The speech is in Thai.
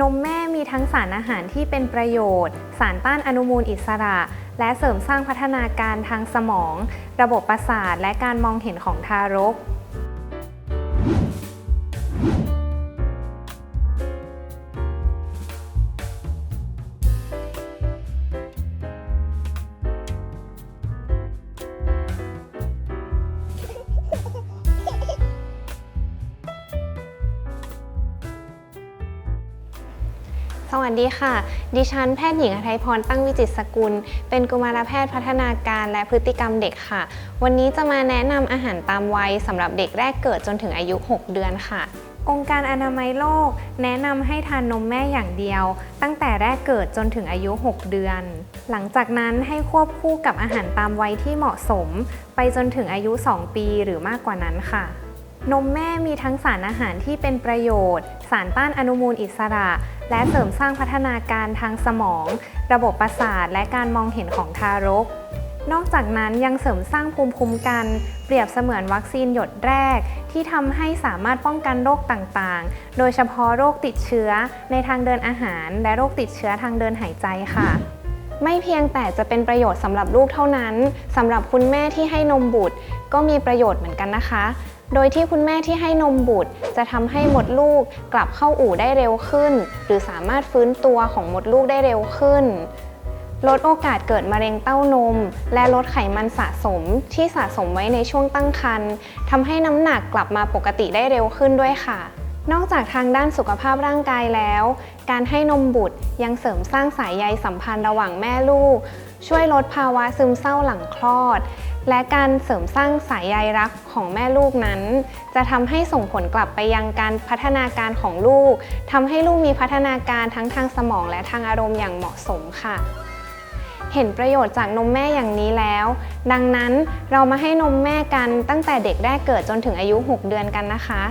นมแม่มีทั้งสารอาหารที่เป็นประโยชน์ สารต้านอนุมูลอิสระ และเสริมสร้างพัฒนาการทางสมอง ระบบประสาท และการมองเห็นของทารก สวัสดีค่ะ ดิฉันแพทย์หญิงอภัยพรตั้งวิจิตรสกุล เป็นกุมารแพทย์พัฒนาการและพฤติกรรมเด็กค่ะ วันนี้จะมาแนะนำอาหารตามวัยสำหรับเด็กแรกเกิดจนถึงอายุ 6 เดือนค่ะ องค์การอนามัยโลก แนะนำให้ทานนมแม่อย่างเดียว ตั้งแต่แรกเกิดจนถึงอายุ 6 เดือน หลังจากนั้นให้ควบคู่กับอาหารตามวัยที่เหมาะสม ไปจนถึงอายุ 2 ปีหรือมากกว่านั้นค่ะ นมแม่มีทั้งสารอาหารที่เป็นประโยชน์ สารต้านอนุมูลอิสระ และเสริมสร้างพัฒนาการทางสมอง ระบบประสาทและการมองเห็นของทารก นอกจากนั้นยังเสริมสร้างภูมิคุ้มกัน เปรียบเสมือนวัคซีนหยดแรก ที่ทำให้สามารถป้องกันโรคต่างๆ โดยเฉพาะโรคติดเชื้อในทางเดินอาหาร และโรคติดเชื้อทางเดินหายใจค่ะ ไม่เพียงแต่จะเป็นประโยชน์สำหรับลูกเท่านั้นสำหรับคุณแม่ที่ให้นมบุตร ก็มีประโยชน์เหมือนกันนะคะ โดยที่คุณแม่ที่ให้นมบุตร จะทำให้มดลูกกลับเข้าอู่ได้เร็วขึ้น หรือสามารถฟื้นตัวของมดลูกได้เร็วขึ้น ลดโอกาสเกิดมะเร็งเต้านม และลดไขมันสะสมที่สะสมไว้ในช่วงตั้งครรภ์ทำให้น้ำหนักกลับมาปกติได้เร็วขึ้นด้วยค่ะ นอกจากทางด้านสุขภาพร่างกายแล้ว การให้นมบุตรยังเสริมสร้างสายใยสัมพันธ์ระหว่างแม่ลูก ช่วยลดภาวะซึมเศร้าหลังคลอด และการเสริมสร้างสายใยรักของแม่ลูกนั้น จะทำให้ส่งผลกลับไปยังการพัฒนาการของลูกทำให้ลูกมีพัฒนาการทั้งทางสมองและทางอารมณ์อย่างเหมาะสมค่ะเห็นประโยชน์จากนมแม่อย่างนี้แล้ว ดังนั้นเรามาให้นมแม่กันตั้งแต่เด็กแรกเกิดจนถึงอายุ 6 เดือนกันนะคะ